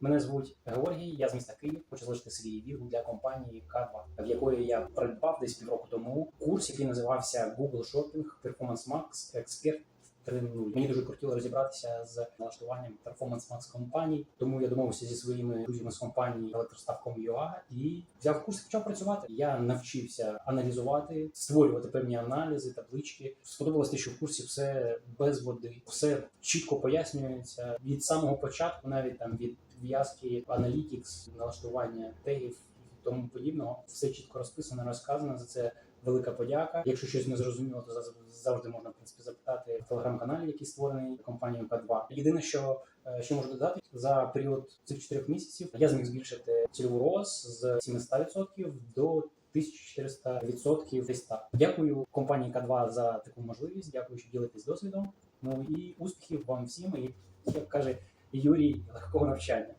Мене звуть Георгій, я з міста Київ. Хочу залишити свій відгук для компанії K2, в якої я придбав десь півроку тому курс, який називався Google Shopping Performance Max Expert 3.0. Мені дуже хотіло розібратися з налаштуванням Performance Max компаній, тому я домовився зі своїми друзями з компанії Electrostaff.com.ua і взяв курс почав працювати. Я навчився аналізувати, створювати певні аналізи, таблички. Сподобалось те, що в курсі все без води, все чітко пояснюється від самого початку, навіть там від в'язки Analytics, налаштування тегів і тому подібного. Все чітко розписано, розказано за це. Велика подяка. Якщо щось не зрозуміло, то завжди можна в принципі запитати в телеграм-каналі, який створений компанією К2. Єдине, що е, що можу додати за період цих чотирьох місяців, я зміг збільшити цільову роз з 700% до 1400% десь так. Дякую компанії К2 за таку можливість. Дякую, що ділитесь досвідом. Ну і успіхів вам всім. І як каже Юрій, легкого навчання.